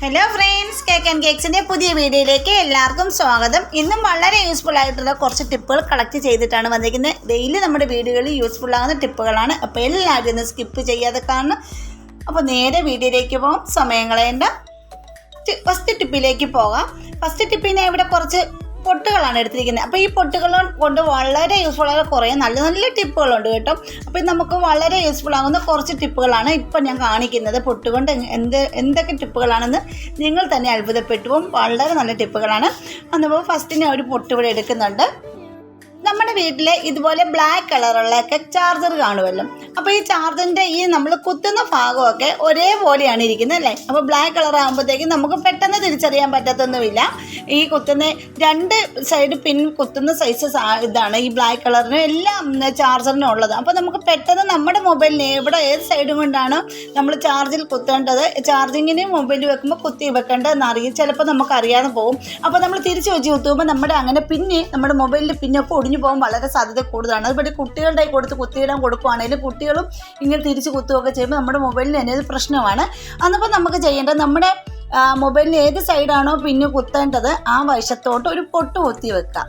Hello friends cake and കേക്സിന്റെ പുതിയ വീഡിയോയിലേക്ക് എല്ലാവർക്കും സ്വാഗതം. ഇന്നും വളരെ യൂസ്ഫുൾ ആയിട്ടുള്ള കുറച്ച് ടിപ്പുകൾ കളക്ട് ചെയ്തിട്ടാണ് വന്നിരിക്കുന്നത്. ഡെയിലി നമ്മുടെ വീഡിയോകളിൽ യൂസ്ഫുൾ ആകുന്ന ടിപ്പുകളാണ്. അപ്പോൾ എല്ലാവരും ഒന്ന് സ്കിപ്പ് ചെയ്യാതെ കാണണം. അപ്പോൾ നേരെ വീഡിയോയിലേക്ക് പോകാം സമയം കളയേണ്ട. ഫസ്റ്റ് ടിപ്പിലേക്ക് പോകാം. ഫസ്റ്റ് ടിപ്പിനെ ഇവിടെ കുറച്ച് പൊട്ടുകളാണ് എടുത്തിരിക്കുന്നത്. അപ്പോൾ ഈ പൊട്ടുകൾ കൊണ്ട് വളരെ യൂസ്ഫുൾ ആയ കുറേ നല്ല നല്ല ടിപ്പുകളുണ്ട് കേട്ടോ. അപ്പോൾ നമുക്ക് വളരെ യൂസ്ഫുൾ ആകുന്ന കുറച്ച് ടിപ്പുകളാണ് ഇപ്പം ഞാൻ കാണിക്കുന്നത്. പൊട്ടുകൊണ്ട് എന്ത് എന്തൊക്കെ ടിപ്പുകളാണെന്ന് നിങ്ങൾ തന്നെ അത്ഭുതപ്പെട്ടു പോകും. വളരെ നല്ല ടിപ്പുകളാണ്. അതുപോലെ ഫസ്റ്റ് ഞാൻ ഒരു പൊട്ട് ഇവിടെ എടുക്കുന്നുണ്ട്. നമ്മുടെ വീട്ടിൽ ഇതുപോലെ ബ്ലാക്ക് കളറുള്ളൊക്കെ ചാർജർ കാണുമല്ലോ. അപ്പോൾ ഈ ചാർജറിന്റെ ഈ നമ്മൾ കുത്തുന്ന ഭാഗമൊക്കെ ഒരേപോലെയാണ് ഇരിക്കുന്നത് അല്ലേ? അപ്പോൾ ബ്ലാക്ക് കളർ ആകുമ്പോഴത്തേക്കും നമുക്ക് പെട്ടെന്ന് തിരിച്ചറിയാൻ പറ്റത്തൊന്നുമില്ല. ഈ കുത്തുന്ന രണ്ട് സൈഡ് പിൻ കുത്തുന്ന സൈസ് ഇതാണ് ഈ ബ്ലാക്ക് കളറിന് എല്ലാം ചാർജറിനും ഉള്ളത്. അപ്പോൾ നമുക്ക് പെട്ടെന്ന് നമ്മുടെ മൊബൈലിന് എവിടെ ഏത് സൈഡ് കൊണ്ടാണ് നമ്മൾ ചാർജിൽ കുത്തേണ്ടത്? ചാർജിങ്ങിന് മൊബൈലിൽ വെക്കുമ്പോൾ കുത്തി വെക്കേണ്ടതെന്ന് അറിയും. ചിലപ്പോൾ നമുക്ക് അറിയാതെ പോകും. അപ്പോൾ നമ്മൾ തിരിച്ച് വെച്ച് കുത്തുമ്പോൾ നമ്മുടെ അങ്ങനെ പിന്നെ നമ്മുടെ മൊബൈലിന്റെ പിന്നൊക്കെ ഒടിഞ്ഞു പോകാൻ വളരെ സാധ്യത കൂടുതലാണ്. അതുപോലെ കുട്ടികളുടെ കൊടുത്ത് കുത്തിയിടാൻ കൊടുക്കുവാണെങ്കിലും കുട്ടികളും ഇങ്ങനെ തിരിച്ച് കുത്തുകയൊക്കെ ചെയ്യുമ്പോൾ നമ്മുടെ മൊബൈലിന് തന്നെ ഒരു പ്രശ്നമാണ്. അന്നപ്പോൾ നമുക്ക് ചെയ്യേണ്ടത് നമ്മുടെ മൊബൈലിന് ഏത് സൈഡാണോ പിന്നെ കുത്തേണ്ടത് ആ വശത്തോട്ട് ഒരു പൊട്ട് കുത്തി വെക്കാം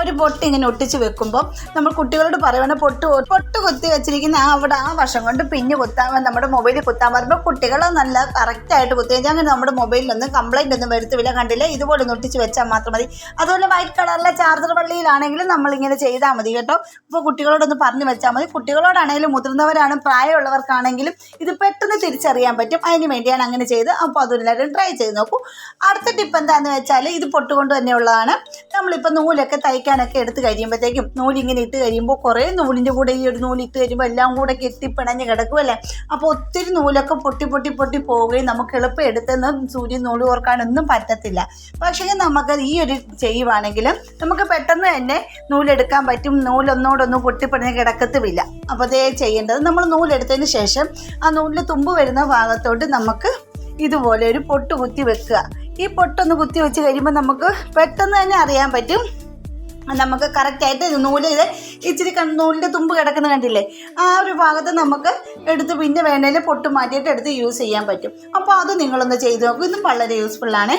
ഒരു പൊട്ട് ഇങ്ങനെ ഒട്ടിച്ച് വെക്കുമ്പോൾ നമ്മൾ കുട്ടികളോട് പറയുവാണ് പൊട്ട് പൊട്ട് കുത്തി വെച്ചിരിക്കുന്ന ആ അവിടെ ആ വശം കൊണ്ട് പിന്നെ കുത്താൻ നമ്മുടെ മൊബൈലിൽ കുത്താൻ പറയുമ്പോൾ കുട്ടികൾ നല്ല കറക്റ്റായിട്ട് കുത്തി കഴിഞ്ഞാൽ അങ്ങനെ നമ്മുടെ മൊബൈലിലൊന്നും കംപ്ലൈന്റ് ഒന്നും വരുത്തില്ല കണ്ടില്ല? ഇതുപോലെ ഒട്ടിച്ച് വെച്ചാൽ മാത്രം മതി. അതുപോലെ വൈറ്റ് കളറിലെ ചാർജർ വള്ളിയിലാണെങ്കിലും നമ്മളിങ്ങനെ ചെയ്താൽ മതി കേട്ടോ. അപ്പോൾ കുട്ടികളോടൊന്ന് പറഞ്ഞു വെച്ചാൽ മതി. കുട്ടികളോടാണെങ്കിലും മുതിർന്നവരാണ് പ്രായമുള്ളവർക്കാണെങ്കിലും ഇത് പെട്ടെന്ന് തിരിച്ചറിയാൻ പറ്റും. അതിന് വേണ്ടിയാണ് അങ്ങനെ ചെയ്ത്. അപ്പോൾ അതൊരു ട്രൈ ചെയ്ത് നോക്കൂ. അടുത്ത ടിപ്പ് എന്താണെന്ന് വെച്ചാൽ ഇത് പൊട്ടുകൊണ്ട് തന്നെയുള്ളതാണ് നമ്മളിപ്പോൾ നൂലൊക്കെ തയ്ക്കാനൊക്കെ എടുത്ത് കഴിയുമ്പോഴത്തേക്കും നൂലിങ്ങനെ ഇട്ട് കഴിയുമ്പോൾ കുറേ നൂലിന്റെ കൂടെ ഈ ഒരു നൂൽ ഇട്ട് കഴിയുമ്പോൾ എല്ലാം കൂടെ കെട്ടിപ്പിണഞ്ഞ് കിടക്കുമല്ലേ അപ്പോൾ ഒത്തിരി നൂലൊക്കെ പൊട്ടി പൊട്ടി പൊട്ടി പോവുകയും നമുക്ക് എളുപ്പം എടുത്തെന്ന് സൂര്യൻ നൂൽ ഓർക്കാനൊന്നും പറ്റത്തില്ല. പക്ഷേ നമുക്ക് ഈ ഒരു ചെയ്യുവാണെങ്കിൽ നമുക്ക് പെട്ടെന്ന് തന്നെ നൂലെടുക്കാൻ പറ്റും. നൂലൊന്നോടൊന്നും പൊട്ടിപ്പിണഞ്ഞ് കിടക്കത്തുമില്ല. അപ്പോൾ അതേ ചെയ്യേണ്ടത് നമ്മൾ നൂലെടുത്തതിന് ശേഷം ആ നൂലിൽ തുമ്പ് വരുന്ന ഭാഗത്തോട്ട് നമുക്ക് ഇതുപോലെ ഒരു പൊട്ട് കുത്തി വെക്കുക. ഈ പൊട്ടൊന്ന് കുത്തി വെച്ച് കഴിയുമ്പോൾ നമുക്ക് പെട്ടെന്ന് തന്നെ അറിയാൻ പറ്റും നമുക്ക് കറക്റ്റായിട്ട് നൂൽ ഇത് ഇച്ചിരി നൂലിന്റെ തുമ്പ് കിടക്കുന്ന കണ്ടില്ലേ? ആ ഒരു ഭാഗത്ത് നമുക്ക് എടുത്ത് പിന്നെ വേണേൽ പൊട്ട് മാറ്റിയിട്ട് എടുത്ത് യൂസ് ചെയ്യാൻ പറ്റും. അപ്പോൾ അത് നിങ്ങളൊന്ന് ചെയ്ത് നോക്കും. ഇതും വളരെ യൂസ്ഫുള്ളാണ്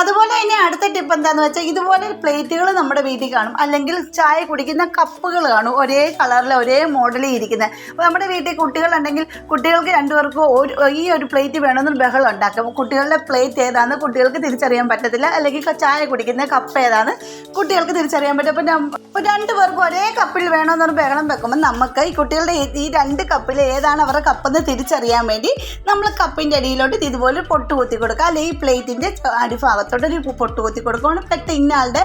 അതുപോലെ തന്നെ അടുത്ത ടിപ്പ് എന്താണെന്ന് വെച്ചാൽ ഇതുപോലെ പ്ലേറ്റുകൾ നമ്മുടെ വീട്ടിൽ കാണും. അല്ലെങ്കിൽ ചായ കുടിക്കുന്ന കപ്പുകൾ കാണും. ഒരേ കളറിൽ ഒരേ മോഡലിൽ ഇരിക്കുന്നത് അപ്പോൾ നമ്മുടെ വീട്ടിൽ കുട്ടികളുണ്ടെങ്കിൽ കുട്ടികൾക്ക് രണ്ടുപേർക്കും ഒരു ഈ ഒരു പ്ലേറ്റ് വേണമെന്ന് ബഹളം ഉണ്ടാക്കും. കുട്ടികളുടെ പ്ലേറ്റ് ഏതാണെന്ന് കുട്ടികൾക്ക് തിരിച്ചറിയാൻ പറ്റത്തില്ല. അല്ലെങ്കിൽ ചായ കുടിക്കുന്ന കപ്പ് ഏതാണ് കുട്ടികൾക്ക് തിരിച്ചറിയാൻ അപ്പോൾ അപ്പം അപ്പോൾ രണ്ട് പേർക്കും ഒരേ കപ്പിൽ വേണമെന്ന് പറഞ്ഞ് ബഹളം വെക്കുമ്പോൾ നമുക്ക് ഈ കുട്ടികളുടെ ഈ- രണ്ട് കപ്പിൽ ഏതാണ് അവരുടെ കപ്പെന്ന് തിരിച്ചറിയാൻ വേണ്ടി നമ്മൾ കപ്പിന്റെ അടിയിലോട്ട് ഇതുപോലെ പൊട്ട് കുത്തി കൊടുക്കുക. അല്ലെങ്കിൽ ഈ പ്ലേറ്റിന്റെ അടിഭാഗത്തോട്ട് ഒരു പൊട്ട് കുത്തി കൊടുക്കുകയാണ് പെട്ടെന്ന് ഇന്നയാളുടെ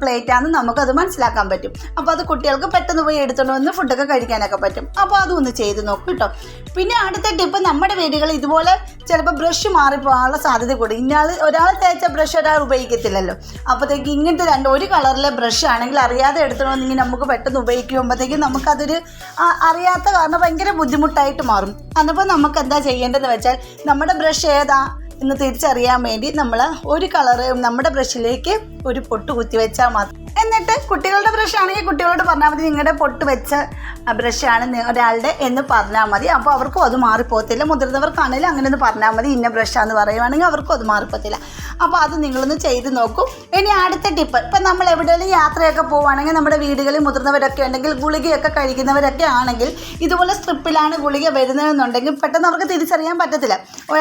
പ്ലേറ്റാണെന്ന് നമുക്കത് മനസ്സിലാക്കാൻ പറ്റും. അപ്പോൾ അത് കുട്ടികൾക്ക് പെട്ടെന്ന് പോയി എടുത്തുകൊണ്ട് വന്ന് ഫുഡൊക്കെ കഴിക്കാനൊക്കെ പറ്റും. അപ്പോൾ അതും ഒന്ന് ചെയ്ത് നോക്കും കേട്ടോ പിന്നെ അടുത്ത ടിപ്പ് നമ്മുടെ വീടുകളിൽ ഇതുപോലെ ചിലപ്പോൾ ബ്രഷ് മാറിപ്പോകാനുള്ള സാധ്യത കൂടും. ഇന്നയാൾ ഒരാൾ തേച്ച ബ്രഷ് ഒരാൾ ഉപയോഗിക്കത്തില്ലല്ലോ. അപ്പോഴത്തേക്ക് ഇങ്ങനത്തെ രണ്ട് ഒരു കളറിലെ ബ്രഷ് ആണെങ്കിൽ അറിയാതെ എടുത്തോണ്ടെങ്കിൽ നമുക്ക് പെട്ടെന്ന് ഉപയോഗിക്കുമ്പോഴത്തേക്കും നമുക്കതൊരു അറിയാത്ത കാരണം ഭയങ്കര ബുദ്ധിമുട്ടായിട്ട് മാറും. അന്നപ്പോൾ നമുക്ക് എന്താ ചെയ്യേണ്ടതെന്ന് വെച്ചാൽ നമ്മുടെ ബ്രഷ് ഏതാ എന്ന് തിരിച്ചറിയാൻ വേണ്ടി നമ്മൾ ഒരു കളർ നമ്മുടെ ബ്രഷിലേക്ക് ഒരു പൊട്ട് കുത്തി വെച്ചാൽ മാത്രം. എന്നിട്ട് കുട്ടികളുടെ ബ്രഷ് ആണെങ്കിൽ കുട്ടികളോട് പറഞ്ഞാൽ മതി നിങ്ങളുടെ പൊട്ട് വെച്ച ബ്രഷാണ് ഒരാളുടെ എന്ന് പറഞ്ഞാൽ മതി. അപ്പോൾ അവർക്കും അത് മാറിപ്പോകത്തില്ല. മുതിർന്നവർക്കാണെങ്കിലും അങ്ങനെ ഒന്ന് പറഞ്ഞാൽ മതി ഇന്ന ബ്രഷാന്ന് പറയുവാണെങ്കിൽ അവർക്കും അത് മാറിപ്പോകത്തില്ല. അപ്പോൾ അത് നിങ്ങളൊന്ന് ചെയ്ത് നോക്കും. ഇനി അടുത്ത ടിപ്പ്. ഇപ്പം നമ്മൾ എവിടെയെങ്കിലും യാത്രയൊക്കെ പോവുകയാണെങ്കിൽ നമ്മുടെ വീടുകളിൽ മുതിർന്നവരൊക്കെ ഉണ്ടെങ്കിൽ ഗുളികയൊക്കെ കഴിക്കുന്നവരൊക്കെ ആണെങ്കിൽ ഇതുപോലെ സ്ട്രിപ്പിലാണ് ഗുളിക വരുന്നതെന്നുണ്ടെങ്കിൽ പെട്ടെന്ന് അവർക്ക് തിരിച്ചറിയാൻ പറ്റത്തില്ല.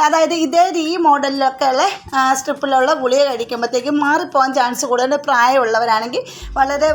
അതായത് ഇതേ ഈ മോഡലിലൊക്കെ ഉള്ള സ്ട്രിപ്പിലുള്ള ഗുളിക കഴിക്കുമ്പോഴത്തേക്കും മാറിപ്പോകാൻ ചാൻസ് കൂടുതൽ പ്രായമുള്ളവരാണെങ്കിൽ വളരെ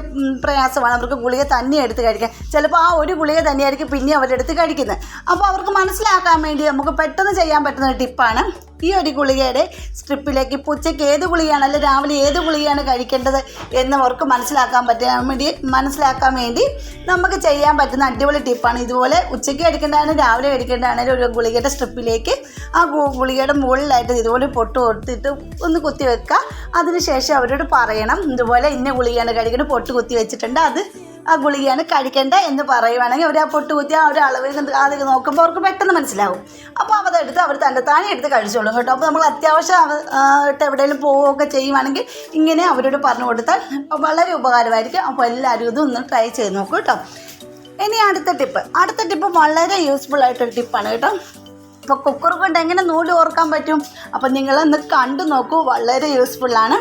പ്രയാസമാണ്. അവർക്ക് ഗുളിക തന്നെ എടുത്ത് കഴിക്കാൻ. ചിലപ്പോൾ ആ ഒരു ഗുളിക തന്നെയായിരിക്കും പിന്നെ അവരെടുത്ത് കഴിക്കുന്നത്. അപ്പോൾ അവർക്ക് മനസ്സിലാക്കാൻ വേണ്ടി നമുക്ക് പെട്ടെന്ന് ചെയ്യാൻ പറ്റുന്ന ടിപ്പാണ് ഈ ഒരു ഗുളികയുടെ സ്ട്രിപ്പിലേക്ക് ഇപ്പോൾ ഉച്ചയ്ക്ക് ഏത് ഗുളികയാണ് അല്ലെങ്കിൽ രാവിലെ ഏത് ഗുളികയാണ് കഴിക്കേണ്ടത് എന്ന് അവർക്ക് മനസ്സിലാക്കാൻ പറ്റാൻ വേണ്ടി മനസ്സിലാക്കാൻ വേണ്ടി നമുക്ക് ചെയ്യാൻ പറ്റുന്ന അടിപൊളി ടിപ്പാണ്. ഇതുപോലെ ഉച്ചയ്ക്ക് കഴിക്കേണ്ടതാണ് രാവിലെ കഴിക്കേണ്ടതാണെങ്കിലും ഒരു ഗുളികയുടെ സ്ട്രിപ്പിലേക്ക് ആ ഗുളികയുടെ മുകളിലായിട്ട് ഇതുപോലെ പൊട്ട് കൊടുത്തിട്ട് ഒന്ന് കുത്തി വെക്കുക. അതിനുശേഷം അവരോട് പറയണം ഇതുപോലെ ഇന്ന ഗുളികയാണ് കഴിക്കേണ്ടത്? പൊട്ട് കുത്തി വെച്ചിട്ടുണ്ട്. അത് ആ ഗുളികയാണ് കഴിക്കേണ്ട എന്ന് പറയുവാണെങ്കിൽ അവർ ആ പൊട്ട് കുത്തി ആ ഒരു അളവിൽ അതൊക്കെ നോക്കുമ്പോൾ അവർക്ക് പെട്ടെന്ന് മനസ്സിലാവും. അപ്പോൾ അതെടുത്ത് അവർ തന്റെ താനെ എടുത്ത് കഴിച്ചോളും കേട്ടോ. അപ്പോൾ നമ്മൾ അത്യാവശ്യം ആയിട്ട് എവിടെയെങ്കിലും പോവുകയൊക്കെ ചെയ്യുവാണെങ്കിൽ ഇങ്ങനെ അവരോട് പറഞ്ഞു കൊടുത്താൽ വളരെ ഉപകാരമായിരിക്കും. അപ്പോൾ എല്ലാവരും ഒന്ന് ട്രൈ ചെയ്ത് നോക്കൂ കേട്ടോ. ഇനി അടുത്ത ടിപ്പ് അടുത്ത ടിപ്പ് വളരെ യൂസ്ഫുൾ ആയിട്ടൊരു ടിപ്പാണ് കേട്ടോ. അപ്പോൾ കുക്കർ കൊണ്ട് എങ്ങനെ നൂൽ ഓർക്കാൻ പറ്റും? അപ്പോൾ നിങ്ങളൊന്ന് കണ്ടു നോക്കൂ. വളരെ യൂസ്ഫുള്ളാണ്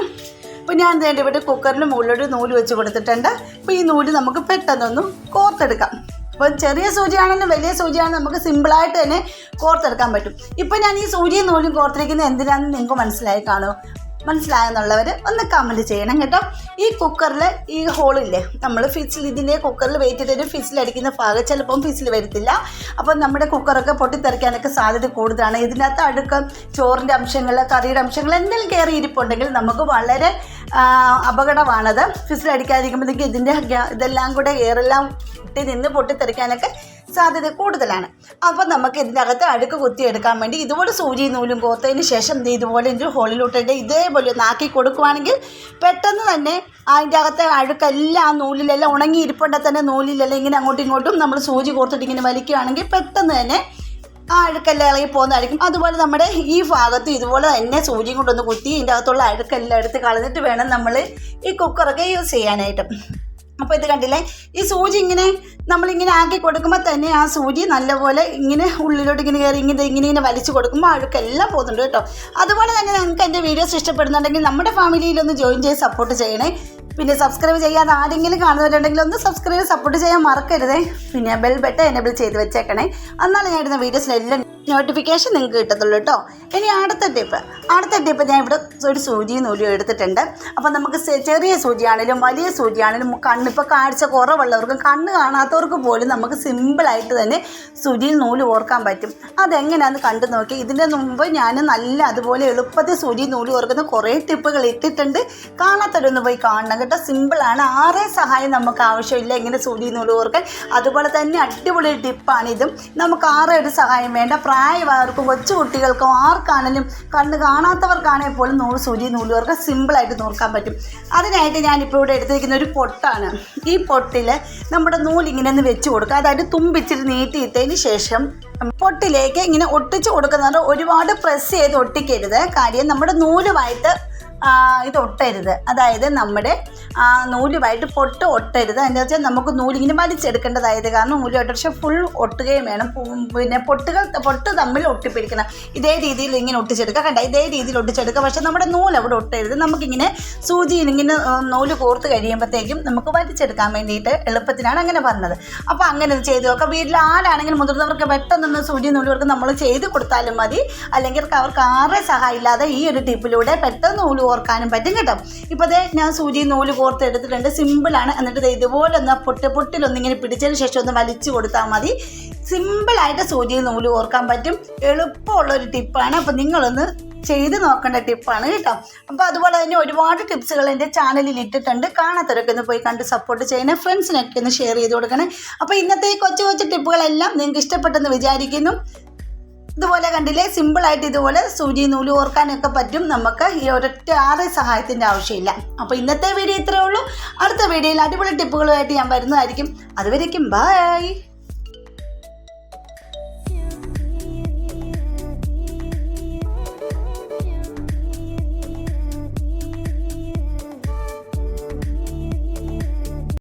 അപ്പോൾ ഞാൻ വേണ്ടി ഇവിടെ കുക്കറിന് മുകളിലൊരു നൂൽ വെച്ച് കൊടുത്തിട്ടുണ്ട്. അപ്പോൾ ഈ നൂൽ നമുക്ക് പെട്ടെന്നൊന്ന് കോർത്തെടുക്കാം. അപ്പോൾ ചെറിയ സൂചിയാണെങ്കിലും വലിയ സൂചിയാണെങ്കിലും നമുക്ക് സിമ്പിളായിട്ട് തന്നെ കോർത്തെടുക്കാൻ പറ്റും. ഇപ്പോൾ ഞാൻ ഈ സൂചിയും നൂലും കോർത്തിരിക്കുന്നത് എന്തിനാണെന്ന് നിങ്ങൾക്ക് മനസ്സിലായി കാണുമോ? മനസ്സിലായെന്നുള്ളവർ ഒന്ന് കമന്റ് ചെയ്യണം കേട്ടോ. ഈ കുക്കറിൽ ഈ ഹോളില്ലേ നമ്മൾ ഫിസിൽ ഇതിന്റെ കുക്കറിൽ വെയിറ്റ് ചെയ്തിട്ട് ഫിസിലടിക്കുന്ന ഭാഗം ചിലപ്പം ഫിസിൽ വരത്തില്ല. അപ്പം നമ്മുടെ കുക്കറൊക്കെ പൊട്ടിത്തെറിക്കാനൊക്കെ സാധ്യത കൂടുതലാണ്. ഇതിനകത്ത് അടുക്കം ചോറിന്റെ അംശങ്ങൾ കറിയുടെ അംശങ്ങൾ എന്തെങ്കിലും കയറി ഇരിപ്പുണ്ടെങ്കിൽ നമുക്ക് വളരെ അപകടമാണത്. ഫിസിലടിക്കാതിരിക്കുമ്പോഴത്തേക്ക് ഇതിന്റെ ഇതെല്ലാം കൂടെ എയറെല്ലാം പൊട്ടി നിന്ന് പൊട്ടിത്തെറിക്കാനൊക്കെ സാധ്യത കൂടുതലാണ്. അപ്പം നമുക്ക് ഇതിനകത്ത് അഴുക്ക് കുത്തിയെടുക്കാൻ വേണ്ടി ഇതുപോലെ സൂചി നൂലും കോർത്തതിന് ശേഷം ഇതുപോലെ ഒരു ഹോളിലോട്ടിട്ട് ഇതേപോലെ ഒന്ന് ആക്കി കൊടുക്കുവാണെങ്കിൽ പെട്ടെന്ന് തന്നെ അതിന്റെ അകത്തെ അഴുക്കെല്ലാം ആ നൂലിലെല്ലാം ഉണങ്ങി ഇരിപ്പുണ്ടെങ്കിൽ തന്നെ നൂലിലെല്ലാം ഇങ്ങനെ അങ്ങോട്ടും ഇങ്ങോട്ടും നമ്മൾ സൂചി കോർത്തിട്ട് ഇങ്ങനെ വലിക്കുകയാണെങ്കിൽ പെട്ടെന്ന് തന്നെ ആ അഴുക്കെല്ലാം ഇളകി പോകുന്നതായിരിക്കും. അതുപോലെ നമ്മുടെ ഈ ഭാഗത്ത് ഇതുപോലെ തന്നെ സൂചിയും കൊണ്ടൊന്ന് കുത്തി ഇതിന്റെ അകത്തുള്ള അഴുക്കെല്ലാം എടുത്ത് കളഞ്ഞിട്ട് വേണം നമ്മൾ ഈ കുക്കറൊക്കെ യൂസ് ചെയ്യാനായിട്ട്. അപ്പോൾ ഇത് കണ്ടില്ലേ? ഈ സൂചി ഇങ്ങനെ നമ്മളിങ്ങനെ ആക്കി കൊടുക്കുമ്പോൾ തന്നെ ആ സൂചി നല്ലപോലെ ഇങ്ങനെ ഉള്ളിലോട്ട് ഇങ്ങനെ കയറി ഇങ്ങനെ ഇങ്ങനെ ഇങ്ങനെ വലിച്ചു കൊടുക്കുമ്പോൾ അഴുക്കെല്ലാം പോകുന്നുണ്ട് കേട്ടോ. അതുപോലെ തന്നെ നിങ്ങൾക്ക് എന്റെ വീഡിയോസ് ഇഷ്ടപ്പെടുന്നുണ്ടെങ്കിൽ നമ്മുടെ ഫാമിലിയിലൊന്ന് ജോയിൻ ചെയ്ത് സപ്പോർട്ട് ചെയ്യണേ. പിന്നെ സബ്സ്ക്രൈബ് ചെയ്യാതെ ആരെങ്കിലും കാണുന്നവരുണ്ടെങ്കിൽ ഒന്ന് സബ്സ്ക്രൈബ് സപ്പോർട്ട് ചെയ്യാൻ മറക്കരുതേ. പിന്നെ ബെൽ ബട്ടൺ എനേബിൾ ചെയ്ത് വെച്ചേക്കണേ. എന്നാലും ഞാൻ ഇടുന്ന വീഡിയോസിലെല്ലാം നോട്ടിഫിക്കേഷൻ നിങ്ങൾക്ക് കിട്ടത്തുള്ളൂ കേട്ടോ ഇനി അടുത്ത ടിപ്പ് അടുത്ത ടിപ്പ് ഞാൻ ഇവിടെ ഒരു സൂചിയും നൂലും എടുത്തിട്ടുണ്ട്. അപ്പം നമുക്ക് ചെറിയ സൂചിയാണെങ്കിലും വലിയ സൂചിയാണെങ്കിലും കണ്ണിപ്പോൾ കാഴ്ച കുറവുള്ളവർക്കും കണ്ണ് കാണാത്തവർക്ക് പോലും നമുക്ക് സിമ്പിളായിട്ട് തന്നെ സൂചിയിൽ നൂൽ ഓർക്കാൻ പറ്റും. അതെങ്ങനെയാണെന്ന് കണ്ടു നോക്കി. ഇതിന്റെ മുമ്പ് ഞാൻ നല്ല അതുപോലെ എളുപ്പത്തിൽ സൂചി നൂൽ ഓർക്കുന്ന കുറേ ടിപ്പുകൾ ഇട്ടിട്ടുണ്ട്. കാണാത്തവരൊന്ന് പോയി കാണണം കേട്ടോ. സിമ്പിളാണ് ആരെ സഹായം നമുക്ക് ആവശ്യമില്ല ഇങ്ങനെ സൂചി നൂൽ ഓർക്കാൻ. അതുപോലെ തന്നെ അടിപൊളി ടിപ്പാണ് ടിപ്പാണിതും നമുക്ക് ആരെ ഒരു സഹായം വേണ്ട? പ്രായമായവർക്കും കൊച്ചു കുട്ടികൾക്കും ആർക്കാണെങ്കിലും കണ്ണ് കാണാത്തവർക്കാണെങ്കിൽ പോലും നൂറ് സൂചി നൂൽ ഓർക്കാൻ സിമ്പിളായിട്ട് നോക്കാൻ പറ്റും. അതിനായിട്ട് ഞാനിപ്പോൾ ഇവിടെ എടുത്തിരിക്കുന്ന ഒരു പൊട്ടാണ്. ഈ പൊട്ടിൽ നമ്മുടെ നൂലിങ്ങനെ ഒന്ന് വെച്ച് കൊടുക്കുക. അതായത് തുമ്പിച്ചിട്ട് നീട്ടിയിട്ടതിന് ശേഷം പൊട്ടിലേക്ക് ഇങ്ങനെ ഒട്ടിച്ച് കൊടുക്കുന്നത് ഒരുപാട് പ്രസ് ചെയ്ത് ഒട്ടിക്കരുത്. കാര്യം നമ്മുടെ നൂലുമായിട്ട് ഇത് ഒട്ടരുത്. അതായത് നമ്മുടെ നൂലുമായിട്ട് പൊട്ട് ഒട്ടരുത്. എന്താ വെച്ചാൽ നമുക്ക് നൂലിങ്ങനെ വലിച്ചെടുക്കേണ്ടതായത് കാരണം നൂലുമായിട്ട് പക്ഷേ ഫുൾ ഒട്ടുകയും വേണം. പിന്നെ പൊട്ടുകൾ പൊട്ട് തമ്മിൽ ഒട്ടിപ്പിടിക്കണം. ഇതേ രീതിയിൽ ഇങ്ങനെ ഒട്ടിച്ചെടുക്കുക. കണ്ട? ഇതേ രീതിയിൽ ഒട്ടിച്ചെടുക്കുക. പക്ഷേ നമ്മുടെ നൂൽ അവിടെ ഒട്ടരുത്. നമുക്കിങ്ങനെ സൂചിയിൽ ഇങ്ങനെ നൂൽ കോർത്ത് കഴിയുമ്പോഴത്തേക്കും നമുക്ക് വലിച്ചെടുക്കാൻ വേണ്ടിയിട്ട് എളുപ്പത്തിനാണ് അങ്ങനെ പറഞ്ഞത്. അപ്പോൾ അങ്ങനെ ചെയ്ത്. നോക്കാം വീട്ടിൽ ആരാണെങ്കിലും മുതിർന്നവർക്ക് പെട്ടെന്ന് സൂചി നൂലുകൾക്ക് നമ്മൾ ചെയ്ത് കൊടുത്താലും മതി. അല്ലെങ്കിൽ അവർക്ക് ആരെ സഹായമില്ലാതെ ഈ ഒരു ടിപ്പിലൂടെ പെട്ടെന്ന് നൂൽ കോർക്കാനും പറ്റും കേട്ടോ. ഇപ്പോൾ അതേ ഞാൻ സൂചി നൂൽ കോർത്ത് എടുത്തിട്ടുണ്ട്. സിമ്പിളാണ് എന്നിട്ട് ഇതുപോലെ ഒന്ന് പൊട്ട് പൊട്ടിലൊന്നിങ്ങനെ പിടിച്ചതിന് ശേഷം ഒന്ന് വലിച്ചു കൊടുത്താൽ മതി. സിമ്പിളായിട്ട് സൂചി നൂൽ കോർക്കാൻ പറ്റും. എളുപ്പമുള്ള ഒരു ടിപ്പാണ് അപ്പോൾ നിങ്ങളൊന്ന് ചെയ്ത് നോക്കേണ്ട ടിപ്പാണ് കേട്ടോ. അപ്പോൾ അതുപോലെ തന്നെ ഒരുപാട് ടിപ്സുകൾ എന്റെ ചാനലിൽ ഇട്ടിട്ടുണ്ട്. കാണാത്തവരൊക്കെ ഒന്ന് പോയി കണ്ട് സപ്പോർട്ട് ചെയ്യണേ ഫ്രണ്ട്സിനൊക്കെ ഒന്ന് ഷെയർ ചെയ്ത് കൊടുക്കണേ. അപ്പോൾ ഇന്നത്തെ ഈ കൊച്ചു കൊച്ചു ടിപ്പുകളെല്ലാം നിങ്ങൾക്ക് ഇഷ്ടപ്പെട്ടെന്ന് വിചാരിക്കുന്നു. ഇതുപോലെ കണ്ടില്ലേ? സിമ്പിൾ ആയിട്ട് ഇതുപോലെ സൂചി നൂൽ ഓർക്കാനൊക്കെ പറ്റും. നമുക്ക് ഈ ഒരൊറ്റ ആറ് സഹായത്തിന്റെ ആവശ്യമില്ല. അപ്പോൾ ഇന്നത്തെ വീഡിയോ ഇത്രയേ ഉള്ളൂ. അടുത്ത വീഡിയോയിൽ അടിപൊളി ടിപ്പുകളുമായിട്ട് ഞാൻ വരുന്നതായിരിക്കും. അതുവരേക്കും ബൈ